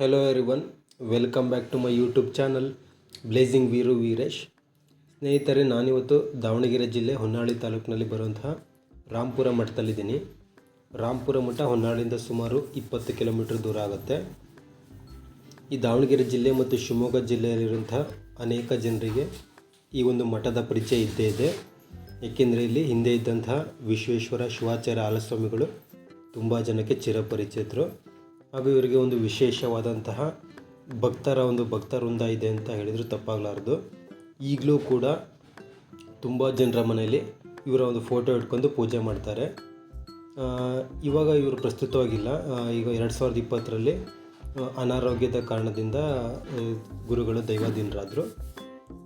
Hello everyone welcome back to my YouTube channel blessing Veeru Veeresh ಸ್ನೇಹಿತರೆ, ನಾನಿವತ್ತು ದಾವಣಗೆರೆ ಜಿಲ್ಲೆ ಹೊನ್ನಾಳಿ ತಾಲೂಕಿನಲ್ಲಿ ಬರುವಂತಹ ರಾಂಪುರ ಮಠದಲ್ಲಿದ್ದೀನಿ. ರಾಂಪುರ ಮಠ ಹೊನ್ನಾಳಿಯಿಂದ ಸುಮಾರು ಇಪ್ಪತ್ತು ಕಿಲೋಮೀಟರ್ ದೂರ ಆಗುತ್ತೆ. ಈ ದಾವಣಗೆರೆ ಜಿಲ್ಲೆ ಮತ್ತು ಶಿವಮೊಗ್ಗ ಜಿಲ್ಲೆಯಲ್ಲಿರುವಂತಹ ಅನೇಕ ಜನರಿಗೆ ಈ ಒಂದು ಮಠದ ಪರಿಚಯ ಇದ್ದೇ ಇದೆ. ಏಕೆಂದರೆ ಇಲ್ಲಿ ಹಿಂದೆ ಇದ್ದಂತಹ ವಿಶ್ವೇಶ್ವರ ಶಿವಾಚಾರ್ಯ ಆಲಸ್ವಾಮಿಗಳು ತುಂಬ ಜನಕ್ಕೆ ಚಿರಪರಿಚಿತರು. ಹಾಗೂ ಇವರಿಗೆ ಒಂದು ವಿಶೇಷವಾದಂತಹ ಭಕ್ತರ ಒಂದು ಭಕ್ತವೃಂದ ಇದೆ ಅಂತ ಹೇಳಿದರೂ ತಪ್ಪಾಗಲಾರ್ದು. ಈಗಲೂ ಕೂಡ ತುಂಬ ಜನರ ಮನೆಯಲ್ಲಿ ಇವರ ಒಂದು ಫೋಟೋ ಇಟ್ಕೊಂಡು ಪೂಜೆ ಮಾಡ್ತಾರೆ. ಇವಾಗ ಇವರು ಪ್ರಸ್ತುತವಾಗಿಲ್ಲ. ಈಗ ಎರಡು ಸಾವಿರದ ಇಪ್ಪತ್ತರಲ್ಲಿ ಅನಾರೋಗ್ಯದ ಕಾರಣದಿಂದ ಗುರುಗಳು ದೈವಾಧೀನರಾದರು.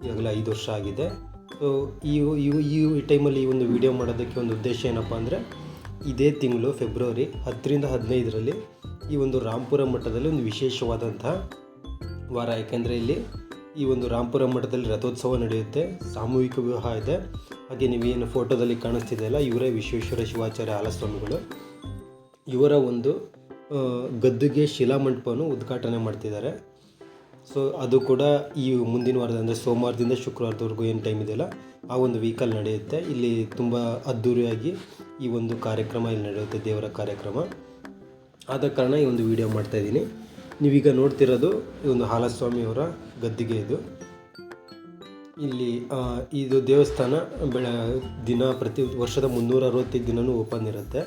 ಈಗಾಗಲೇ ಐದು ವರ್ಷ ಆಗಿದೆ. ಸೊ ಈ- ಈ ಟೈಮಲ್ಲಿ ಈ ಒಂದು ವಿಡಿಯೋ ಮಾಡೋದಕ್ಕೆ ಒಂದು ಉದ್ದೇಶ ಏನಪ್ಪ ಅಂದರೆ, ಇದೇ ತಿಂಗಳು ಫೆಬ್ರವರಿ ಹತ್ತರಿಂದ ಹದಿನೈದರಲ್ಲಿ ಈ ಒಂದು ರಾಂಪುರ ಮಠದಲ್ಲಿ ಒಂದು ವಿಶೇಷವಾದಂತಹ ವಾರ. ಯಾಕೆಂದರೆ ಇಲ್ಲಿ ಈ ಒಂದು ರಾಂಪುರ ಮಠದಲ್ಲಿ ರಥೋತ್ಸವ ನಡೆಯುತ್ತೆ, ಸಾಮೂಹಿಕ ವಿವಾಹ ಇದೆ. ಹಾಗೆ ನೀವೇನು ಫೋಟೋದಲ್ಲಿ ಕಾಣಿಸ್ತಿದೆಯಲ್ಲ ಇವರೇ ವಿಶ್ವೇಶ್ವರ ಶಿವಾಚಾರ್ಯ ಹಾಲಸ್ವಾಮಿಗಳು. ಇವರ ಒಂದು ಗದ್ದುಗೆ ಶಿಲಾಮಂಟಪವನ್ನು ಉದ್ಘಾಟನೆ ಮಾಡ್ತಿದ್ದಾರೆ. ಸೊ, ಅದು ಕೂಡ ಈ ಮುಂದಿನ ವಾರದ, ಅಂದರೆ ಸೋಮವಾರದಿಂದ ಶುಕ್ರವಾರದವರೆಗೂ ಏನು ಟೈಮ್ ಇದೆಯಲ್ಲ, ಆ ಒಂದು ವೀಕಲ್ಲಿ ನಡೆಯುತ್ತೆ. ಇಲ್ಲಿ ತುಂಬ ಅದ್ದೂರಿಯಾಗಿ ಈ ಒಂದು ಕಾರ್ಯಕ್ರಮ ಇಲ್ಲಿ ನಡೆಯುತ್ತೆ, ದೇವರ ಕಾರ್ಯಕ್ರಮ. ಆದ ಕಾರಣ ಈ ಒಂದು ವಿಡಿಯೋ ಮಾಡ್ತಾ ಇದ್ದೀನಿ. ನೀವೀಗ ನೋಡ್ತಿರೋದು ಈ ಒಂದು ಹಾಲಸ್ವಾಮಿಯವರ ಗದ್ದಿಗೆ ಇದು. ಇಲ್ಲಿ ಇದು ದೇವಸ್ಥಾನ ಬೆಳ, ದಿನ ಪ್ರತಿ ವರ್ಷದ ಮುನ್ನೂರ ಅರವತ್ತೈದು ದಿನವೂ ಓಪನ್ ಇರುತ್ತೆ.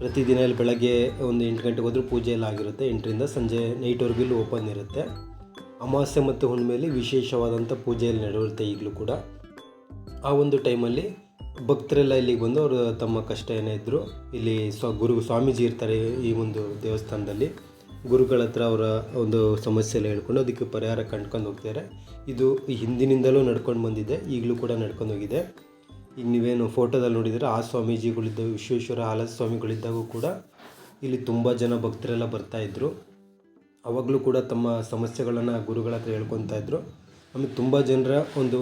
ಪ್ರತಿದಿನ ಇಲ್ಲಿ ಬೆಳಗ್ಗೆ ಒಂದು ಎಂಟು ಗಂಟೆಗೆ ಹೋದರೂ ಪೂಜೆ ಎಲ್ಲ ಆಗಿರುತ್ತೆ. ಎಂಟರಿಂದ ಸಂಜೆ ನೈಟ್ವರೆಗೂ ಇಲ್ಲಿ ಓಪನ್ ಇರುತ್ತೆ. ಅಮಾವಾಸ್ಯೆ ಮತ್ತು ಹುಣ್ಣಿಮೆಯಲ್ಲಿ ವಿಶೇಷವಾದಂಥ ಪೂಜೆಯಲ್ಲಿ ನಡೆಯುತ್ತೆ ಈಗಲೂ ಕೂಡ. ಆ ಒಂದು ಟೈಮಲ್ಲಿ ಭಕ್ತರೆಲ್ಲ ಇಲ್ಲಿಗೆ ಬಂದು ಅವರು ತಮ್ಮ ಕಷ್ಟ ಏನೇ ಇದ್ದರು ಇಲ್ಲಿ ಸ್ವ, ಗುರು ಸ್ವಾಮೀಜಿ ಇರ್ತಾರೆ ಈ ಒಂದು ದೇವಸ್ಥಾನದಲ್ಲಿ. ಗುರುಗಳ ಹತ್ರ ಅವರ ಒಂದು ಸಮಸ್ಯೆ ಎಲ್ಲ ಹೇಳ್ಕೊಂಡು ಅದಕ್ಕೆ ಪರಿಹಾರ ಕಂಡ್ಕೊಂಡು ಹೋಗ್ತಾರೆ. ಇದು ಹಿಂದಿನಿಂದಲೂ ನಡ್ಕೊಂಡು ಬಂದಿದೆ, ಈಗಲೂ ಕೂಡ ನಡ್ಕೊಂಡು ಹೋಗಿದೆ. ಈಗ ನೀವೇನು ಫೋಟೋದಲ್ಲಿ ನೋಡಿದರೆ ಆ ಸ್ವಾಮೀಜಿಗಳಿದ್ದ ವಿಶ್ವೇಶ್ವರ ಆಲಸ್ ಸ್ವಾಮಿಗಳಿದ್ದಾಗೂ ಕೂಡ ಇಲ್ಲಿ ತುಂಬ ಜನ ಭಕ್ತರೆಲ್ಲ ಬರ್ತಾಯಿದ್ರು ಅವಾಗಲೂ ಕೂಡ ತಮ್ಮ ಸಮಸ್ಯೆಗಳನ್ನು ಗುರುಗಳ ಹತ್ರ ಹೇಳ್ಕೊತಾ ಇದ್ರು. ಆಮೇಲೆ ತುಂಬ ಜನರ ಒಂದು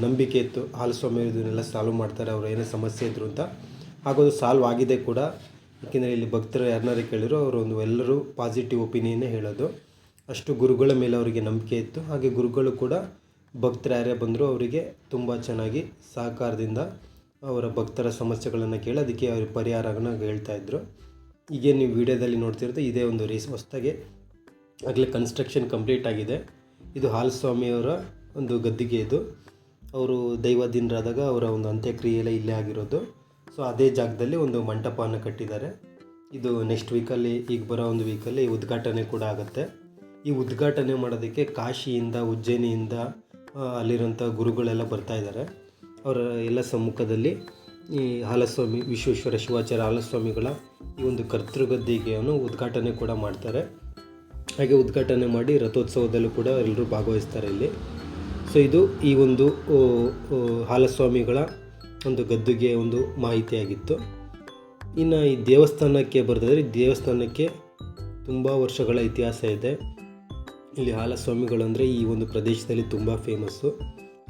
ನಂಬಿಕೆ ಇತ್ತು. ಹಾಲಸ್ವಾಮಿ ಇದನ್ನೆಲ್ಲ ಸಾಲ್ವ್ ಮಾಡ್ತಾರೆ, ಅವ್ರು ಏನೇ ಸಮಸ್ಯೆ ಇದ್ರು ಅಂತ. ಹಾಗೂ ಸಾಲ್ವ್ ಆಗಿದೆ ಕೂಡ. ಯಾಕೆಂದರೆ ಇಲ್ಲಿ ಭಕ್ತರು ಯಾರನ್ನಾರು ಕೇಳಿದ್ರು, ಅವರು ಒಂದು ಎಲ್ಲರೂ ಪಾಸಿಟಿವ್ ಒಪಿನಿಯನ್ನೇ ಹೇಳೋದು. ಅಷ್ಟು ಗುರುಗಳ ಮೇಲೆ ಅವರಿಗೆ ನಂಬಿಕೆ ಇತ್ತು. ಹಾಗೆ ಗುರುಗಳು ಕೂಡ ಭಕ್ತರು ಯಾರೇ ಬಂದರೂ ಅವರಿಗೆ ತುಂಬ ಚೆನ್ನಾಗಿ ಸಹಕಾರದಿಂದ ಅವರ ಭಕ್ತರ ಸಮಸ್ಯೆಗಳನ್ನು ಕೇಳಿ ಅದಕ್ಕೆ ಅವ್ರ ಹೇಳ್ತಾ ಈಗೇನು ನೀವು ವಿಡಿಯೋದಲ್ಲಿ ನೋಡ್ತಿರೋದು ಇದೇ ಒಂದು ರೀಸ್ ಹೊಸ್ದಾಗೆ. ಆಗಲೇ ಕನ್ಸ್ಟ್ರಕ್ಷನ್ ಕಂಪ್ಲೀಟ್ ಆಗಿದೆ. ಇದು ಹಾಲಸ್ವಾಮಿಯವರ ಒಂದು ಗದ್ದಿಗೆ ಇದು. ಅವರು ದೈವಾಧೀನರಾದಾಗ ಅವರ ಒಂದು ಅಂತ್ಯಕ್ರಿಯೆ ಎಲ್ಲ ಇಲ್ಲೇ ಆಗಿರೋದು. ಸೊ ಅದೇ ಜಾಗದಲ್ಲಿ ಒಂದು ಮಂಟಪವನ್ನು ಕಟ್ಟಿದ್ದಾರೆ. ಇದು ನೆಕ್ಸ್ಟ್ ವೀಕಲ್ಲಿ ಈಗ ಬರೋ ಒಂದು ವೀಕಲ್ಲಿ ಉದ್ಘಾಟನೆ ಕೂಡ ಆಗುತ್ತೆ. ಈ ಉದ್ಘಾಟನೆ ಮಾಡೋದಕ್ಕೆ ಕಾಶಿಯಿಂದ, ಉಜ್ಜಯಿನಿಯಿಂದ ಅಲ್ಲಿರೋಂಥ ಗುರುಗಳೆಲ್ಲ ಬರ್ತಾ ಇದ್ದಾರೆ. ಅವರ ಎಲ್ಲ ಸಮ್ಮುಖದಲ್ಲಿ ಈ ಹಾಲಸ್ವಾಮಿ ವಿಶ್ವೇಶ್ವರ ಶಿವಾಚಾರ್ಯ ಹಾಲಸ್ವಾಮಿಗಳ ಈ ಒಂದು ಕರ್ತೃಗದ್ದಿಗೆಯನ್ನು ಉದ್ಘಾಟನೆ ಕೂಡ ಮಾಡ್ತಾರೆ. ಹಾಗೆ ಉದ್ಘಾಟನೆ ಮಾಡಿ ರಥೋತ್ಸವದಲ್ಲೂ ಕೂಡ ಎಲ್ಲರೂ ಭಾಗವಹಿಸ್ತಾರೆ ಇಲ್ಲಿ. ಸೊ ಇದು ಈ ಒಂದು ಹಾಲಸ್ವಾಮಿಗಳ ಒಂದು ಗದ್ದುಗೆ ಒಂದು ಮಾಹಿತಿಯಾಗಿತ್ತು. ಇನ್ನು ಈ ದೇವಸ್ಥಾನಕ್ಕೆ ಬರ್ತಿದ್ರೆ ಈ ದೇವಸ್ಥಾನಕ್ಕೆ ತುಂಬ ವರ್ಷಗಳ ಇತಿಹಾಸ ಇದೆ. ಇಲ್ಲಿ ಹಾಲಸ್ವಾಮಿಗಳು ಅಂದರೆ ಈ ಒಂದು ಪ್ರದೇಶದಲ್ಲಿ ತುಂಬ ಫೇಮಸ್ಸು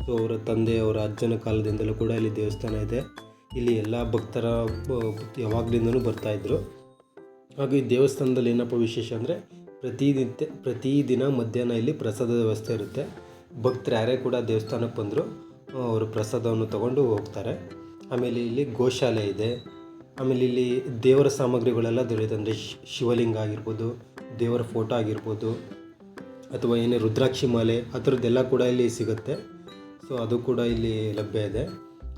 ಸೊ ಅವರ ತಂದೆ, ಅವರ ಅಜ್ಜನ ಕಾಲದಿಂದಲೂ ಕೂಡ ಇಲ್ಲಿ ದೇವಸ್ಥಾನ ಇದೆ. ಇಲ್ಲಿ ಎಲ್ಲ ಭಕ್ತರ ಯಾವಾಗಲಿಂದನೂ ಬರ್ತಾಯಿದ್ರು ಹಾಗೂ ಈ ದೇವಸ್ಥಾನದಲ್ಲಿ ಏನಪ್ಪ ವಿಶೇಷ ಅಂದರೆ ಪ್ರತಿನಿತ್ಯ ಪ್ರತಿದಿನ ಮಧ್ಯಾಹ್ನ ಇಲ್ಲಿ ಪ್ರಸಾದದ ವ್ಯವಸ್ಥೆ ಇರುತ್ತೆ. ಭಕ್ತರು ಯಾರೇ ಕೂಡ ದೇವಸ್ಥಾನಕ್ಕೆ ಬಂದರೂ ಅವರು ಪ್ರಸಾದವನ್ನು ತಗೊಂಡು ಹೋಗ್ತಾರೆ. ಆಮೇಲೆ ಇಲ್ಲಿ ಗೋಶಾಲೆ ಇದೆ. ಆಮೇಲೆ ಇಲ್ಲಿ ದೇವರ ಸಾಮಗ್ರಿಗಳೆಲ್ಲ ದೊರೆಯುತ್ತೆ. ಅಂದರೆ ಶಿವಲಿಂಗ ಆಗಿರ್ಬೋದು, ದೇವರ ಫೋಟೋ ಆಗಿರ್ಬೋದು, ಅಥವಾ ಏನೇ ರುದ್ರಾಕ್ಷಿ ಮಾಲೆ, ಆ ಥರದ್ದೆಲ್ಲ ಕೂಡ ಇಲ್ಲಿ ಸಿಗುತ್ತೆ. ಸೊ ಅದು ಕೂಡ ಇಲ್ಲಿ ಲಭ್ಯ ಇದೆ.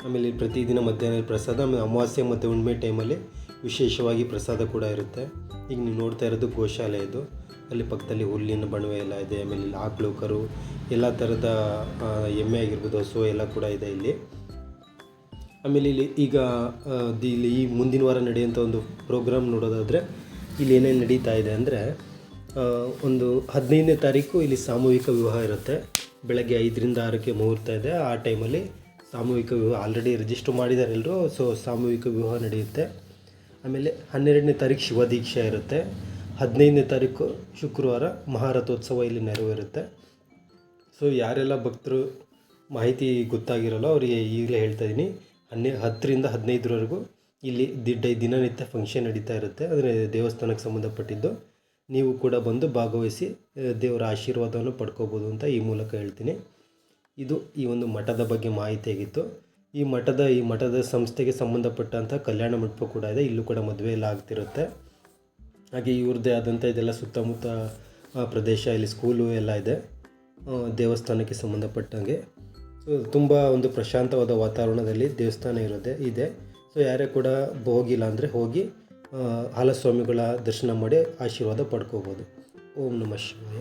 ಆಮೇಲೆ ಪ್ರತಿದಿನ ಮಧ್ಯಾಹ್ನ ಪ್ರಸಾದ, ಆಮೇಲೆ ಅಮಾವಾಸ್ಯೆ ಮತ್ತು ಹುಣ್ಣಿಮೆ ಟೈಮಲ್ಲಿ ವಿಶೇಷವಾಗಿ ಪ್ರಸಾದ ಕೂಡ ಇರುತ್ತೆ. ಈಗ ನೀವು ನೋಡ್ತಾ ಇರೋದು ಗೋಶಾಲೆ ಇದು. ಅಲ್ಲಿ ಪಕ್ಕದಲ್ಲಿ ಹುಲ್ಲಿನ ಬಣವೆ ಎಲ್ಲ ಇದೆ, ಆಮೇಲೆ ಇಲ್ಲಿ ಆಕಳು ಕರು ಎಲ್ಲ ಥರದ ಎಮ್ಮೆ ಆಗಿರ್ಬೋದು, ಹಸು ಎಲ್ಲ ಕೂಡ ಇದೆ ಇಲ್ಲಿ. ಆಮೇಲೆ ಇಲ್ಲಿ ಈಗ ಇಲ್ಲಿ ಈ ಮುಂದಿನ ವಾರ ನಡೆಯುವಂಥ ಒಂದು ಪ್ರೋಗ್ರಾಮ್ ನೋಡೋದಾದರೆ ಇಲ್ಲಿ ಏನೇನು ನಡೀತಾ ಇದೆ ಅಂದರೆ ಒಂದು ಹದಿನೈದನೇ ತಾರೀಕು ಇಲ್ಲಿ ಸಾಮೂಹಿಕ ವಿವಾಹ ಇರುತ್ತೆ. ಬೆಳಗ್ಗೆ ಐದರಿಂದ ಆರಕ್ಕೆ ಮುಹೂರ್ತ ಇದೆ. ಆ ಟೈಮಲ್ಲಿ ಸಾಮೂಹಿಕ ವಿವಾಹ ಆಲ್ರೆಡಿ ರಿಜಿಸ್ಟರ್ ಮಾಡಿದ್ದಾರೆ ಎಲ್ಲರೂ ಸೊ ಸಾಮೂಹಿಕ ವಿವಾಹ ನಡೆಯುತ್ತೆ. ಆಮೇಲೆ ಹನ್ನೆರಡನೇ ತಾರೀಕು ಶಿವದೀಕ್ಷೆ ಇರುತ್ತೆ. ಹದಿನೈದನೇ ತಾರೀಕು ಶುಕ್ರವಾರ ಮಹಾರಥೋತ್ಸವ ಇಲ್ಲಿ ನೆರವೇರುತ್ತೆ. ಸೊ ಯಾರೆಲ್ಲ ಭಕ್ತರು ಮಾಹಿತಿ ಗೊತ್ತಾಗಿರಲ್ಲ, ಅವರಿಗೆ ಈಗಲೇ ಹೇಳ್ತಾ ಇದ್ದೀನಿ ಹನ್ನೆ, ಹತ್ತರಿಂದ ಹದಿನೈದರವರೆಗೂ ಇಲ್ಲಿ ದಿಡ್ಡ ದಿನನಿತ್ಯ ಫಂಕ್ಷನ್ ನಡೀತಾ ಇರುತ್ತೆ. ಅಂದರೆ ದೇವಸ್ಥಾನಕ್ಕೆ ಸಂಬಂಧಪಟ್ಟಿದ್ದು. ನೀವು ಕೂಡ ಬಂದು ಭಾಗವಹಿಸಿ ದೇವರ ಆಶೀರ್ವಾದವನ್ನು ಪಡ್ಕೋಬೋದು ಅಂತ ಈ ಮೂಲಕ ಹೇಳ್ತೀನಿ. ಇದು ಈ ಒಂದು ಮಠದ ಬಗ್ಗೆ ಮಾಹಿತಿ ಆಗಿತ್ತು. ಈ ಮಠದ ಈ ಮಠದ ಸಂಸ್ಥೆಗೆ ಸಂಬಂಧಪಟ್ಟಂಥ ಕಲ್ಯಾಣ ಮಂಟಪ ಕೂಡ ಇದೆ. ಇಲ್ಲೂ ಕೂಡ ಮದುವೆ ಎಲ್ಲ ಆಗ್ತಿರುತ್ತೆ. ಹಾಗೆ ಇವ್ರದ್ದೇ ಆದಂಥ ಇದೆಲ್ಲ ಸುತ್ತಮುತ್ತ ಪ್ರದೇಶ, ಇಲ್ಲಿ ಸ್ಕೂಲು ಎಲ್ಲ ಇದೆ. ದೇವಸ್ಥಾನಕ್ಕೆ ಸಂಬಂಧಪಟ್ಟಂಗೆ. ಸೊ ತುಂಬ ಒಂದು ಪ್ರಶಾಂತವಾದ ವಾತಾವರಣದಲ್ಲಿ ದೇವಸ್ಥಾನ ಇರೋದೆ ಇದೆ. ಸೊ ಯಾರೇ ಕೂಡ ಹೋಗಿಲ್ಲ ಅಂದರೆ ಹೋಗಿ ಹಾಲಸ್ವಾಮಿಗಳ ದರ್ಶನ ಮಾಡಿ ಆಶೀರ್ವಾದ ಪಡ್ಕೋಬೋದು. ಓಂ ನಮಃ ಶಿವಾಯ.